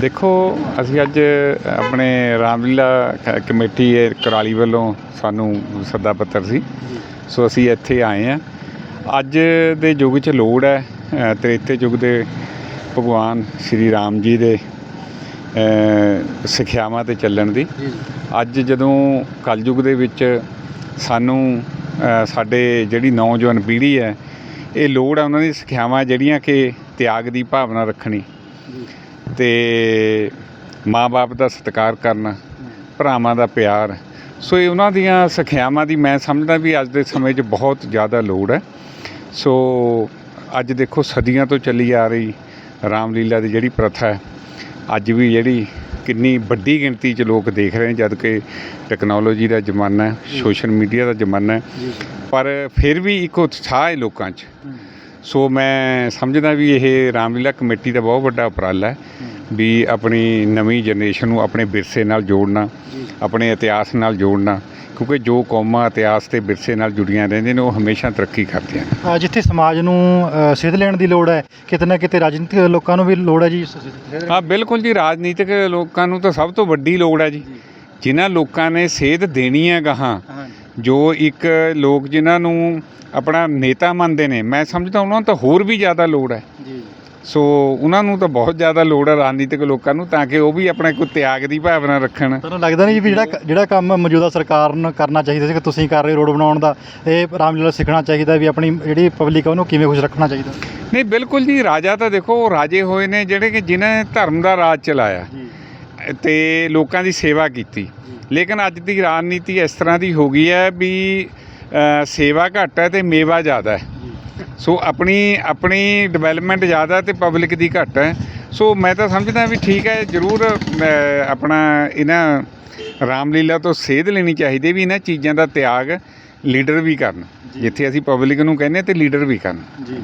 ਦੇਖੋ ਅਸੀਂ ਅੱਜ ਆਪਣੇ ਰਾਮਲੀਲਾ ਕਮੇਟੀ ਇਹ ਕਰਾਲੀ ਵੱਲੋਂ ਸਾਨੂੰ ਸੱਦਾ ਪੱਤਰ ਸੀ। ਸੋ ਅਸੀਂ ਇੱਥੇ ਆਏ ਆ ਅੱਜ ਦੇ ਯੁੱਗ 'ਚ ਲੋੜ ਹੈ ਤ੍ਰੇਤੇ ਯੁੱਗ ਦੇ ਭਗਵਾਨ ਸ਼੍ਰੀ ਰਾਮ ਜੀ ਦੇ ਸਿੱਖਿਆਵਾਂ ਤੇ ਚੱਲਣ ਦੀ। ਅੱਜ ਜਦੋਂ ਕਲਯੁਗ ਦੇ ਵਿੱਚ ਸਾਨੂੰ ਸਾਡੇ ਜਿਹੜੀ ਨੌਜਵਾਨ ਪੀੜ੍ਹੀ ਹੈ ਇਹ ਲੋੜ ਹੈ ਉਹਨਾਂ ਦੀ ਸਿੱਖਿਆਵਾਂ ਜਿਹੜੀਆਂ ਕਿ ਤਿਆਗ ਦੀ ਭਾਵਨਾ ਰੱਖਣੀ। ਤੇ ਮਾਂ-ਬਾਪ ਦਾ ਸਤਿਕਾਰ ਕਰਨਾ ਭਰਾਵਾਂ ਦਾ ਪਿਆਰ। ਸੋ ਇਹ ਉਹਨਾਂ ਦੀਆਂ ਸਿੱਖਿਆਵਾਂ ਦੀ ਮੈਂ ਸਮਝਦਾ ਵੀ ਅੱਜ ਦੇ ਸਮੇਂ 'ਚ ਬਹੁਤ ਜ਼ਿਆਦਾ ਲੋੜ ਹੈ। ਸੋ ਅੱਜ ਦੇਖੋ ਸਦੀਆਂ ਤੋਂ ਚੱਲੀ ਆ ਰਹੀ ਰਾਮਲੀਲਾ ਦੀ ਜਿਹੜੀ ਪ੍ਰਥਾ ਹੈ ਅੱਜ ਵੀ ਜਿਹੜੀ ਕਿੰਨੀ ਵੱਡੀ ਗਿਣਤੀ 'ਚ ਲੋਕ ਦੇਖ ਰਹੇ ਨੇ ਜਦ ਕਿ ਟੈਕਨੋਲੋਜੀ ਦਾ ਜ਼ਮਾਨਾ ਹੈ ਸੋਸ਼ਲ ਮੀਡੀਆ ਦਾ ਜ਼ਮਾਨਾ ਹੈ। ਪਰ ਫਿਰ ਵੀ ਇੱਕ ਉਤਸ਼ਾਹ ਹੈ ਲੋਕਾਂ 'ਚ। ਸੋ ਮੈਂ ਸਮਝਦਾ ਵੀ ਇਹ ਰਾਮਲੀਲਾ ਕਮੇਟੀ ਦਾ ਬਹੁਤ ਵੱਡਾ ਉਪਰਾਲਾ ਹੈ ਵੀ ਆਪਣੀ ਨਵੀਂ ਜਨਰੇਸ਼ਨ ਨੂੰ ਆਪਣੇ ਵਿਰਸੇ ਨਾਲ ਜੋੜਨਾ ਆਪਣੇ ਇਤਿਹਾਸ ਨਾਲ ਜੋੜਨਾ ਕਿਉਂਕਿ ਜੋ ਕੌਮਾਂ ਇਤਿਹਾਸ ਤੇ ਵਿਰਸੇ ਨਾਲ ਜੁੜੀਆਂ ਰਹਿੰਦੀਆਂ ਨੇ ਉਹ ਹਮੇਸ਼ਾ ਤਰੱਕੀ ਕਰਦੀਆਂ ਨੇ। ਜਿੱਥੇ ਸਮਾਜ ਨੂੰ ਸੇਧ ਲੈਣ ਦੀ ਲੋੜ ਹੈ ਕਿਤੇ ਨਾ ਕਿਤੇ ਰਾਜਨੀਤਿਕ ਲੋਕਾਂ ਨੂੰ ਵੀ ਲੋੜ ਹੈ ਜੀ ਹਾਂ ਬਿਲਕੁਲ ਜੀ ਰਾਜਨੀਤਿਕ ਲੋਕਾਂ ਨੂੰ ਤਾਂ ਸਭ ਤੋਂ ਵੱਡੀ ਲੋੜ ਹੈ ਜੀ। ਜਿਨ੍ਹਾਂ ਲੋਕਾਂ ਨੇ ਸੇਧ ਦੇਣੀ ਹੈ ਗਾਹਾਂ ਜੋ ਇੱਕ ਲੋਕ ਜਿਨ੍ਹਾਂ ਨੂੰ ਆਪਣਾ ਨੇਤਾ ਮੰਨਦੇ ਨੇ ਮੈਂ ਸਮਝਦਾ ਉਹਨਾਂ ਨੂੰ ਤਾਂ ਹੋਰ ਵੀ ਜ਼ਿਆਦਾ ਲੋੜ ਹੈ। ਜੀ। ਸੋ ਉਹਨਾਂ ਨੂੰ ਤਾਂ ਬਹੁਤ ਜ਼ਿਆਦਾ ਲੋੜ ਹੈ ਰਾਜਨੀਤਿਕ ਲੋਕਾਂ ਨੂੰ ਤਾਂ ਕਿ ਉਹ ਵੀ ਆਪਣਾ ਕੋਈ ਤਿਆਗ ਦੀ ਭਾਵਨਾ ਰੱਖਣ। ਤੁਹਾਨੂੰ ਲੱਗਦਾ ਨਹੀਂ ਵੀ ਜਿਹੜਾ ਜਿਹੜਾ ਕੰਮ ਮੌਜੂਦਾ ਸਰਕਾਰ ਨੂੰ ਕਰਨਾ ਚਾਹੀਦਾ ਸੀ ਕਿ ਤੁਸੀਂ ਕਰ ਰਹੇ ਰੋਡ ਬਣਾਉਣ ਦਾ ਇਹ ਰਾਮਲੀਲਾ ਸਿੱਖਣਾ ਚਾਹੀਦਾ ਵੀ ਆਪਣੀ ਜਿਹੜੀ ਪਬਲਿਕ ਹੈ ਉਹਨੂੰ ਕਿਵੇਂ ਖੁਸ਼ ਰੱਖਣਾ ਚਾਹੀਦਾ? ਨਹੀਂ ਬਿਲਕੁਲ ਜੀ ਰਾਜਾ ਤਾਂ ਦੇਖੋ ਉਹ ਰਾਜੇ ਹੋਏ ਨੇ ਜਿਹੜੇ ਕਿ ਜਿਨ੍ਹਾਂ ਨੇ ਧਰਮ ਦਾ ਰਾਜ ਚਲਾਇਆ ਜੀ। ਤੇ ਲੋਕਾਂ ਦੀ ਸੇਵਾ ਕੀਤੀ। ਲੇਕਿਨ ਅੱਜ ਦੀ ਰਾਜਨੀਤੀ ਇਸ ਤਰ੍ਹਾਂ ਦੀ ਹੋ ਗਈ ਹੈ ਵੀ ਸੇਵਾ ਘੱਟ ਹੈ ਤੇ ਮੇਵਾ ਜ਼ਿਆਦਾ ਹੈ। ਸੋ ਆਪਣੀ ਆਪਣੀ ਡਿਵੈਲਪਮੈਂਟ ਜ਼ਿਆਦਾ ਤੇ ਪਬਲਿਕ ਦੀ ਘੱਟ ਹੈ। ਸੋ ਮੈਂ ਤਾਂ ਸਮਝਦਾ ਵੀ ਠੀਕ ਹੈ ਜ਼ਰੂਰ ਆਪਣਾ ਇਹਨਾਂ ਰਾਮਲੀਲਾ ਤੋਂ ਸੇਧ ਲੈਣੀ ਚਾਹੀਦੀ ਵੀ ਇਹਨਾਂ ਚੀਜ਼ਾਂ ਦਾ ਤਿਆਗ ਲੀਡਰ ਵੀ ਕਰਨ। ਜਿੱਥੇ ਅਸੀਂ ਪਬਲਿਕ ਨੂੰ ਕਹਿੰਦੇ ਤੇ ਲੀਡਰ ਵੀ ਕਰਨ। ਜੀ।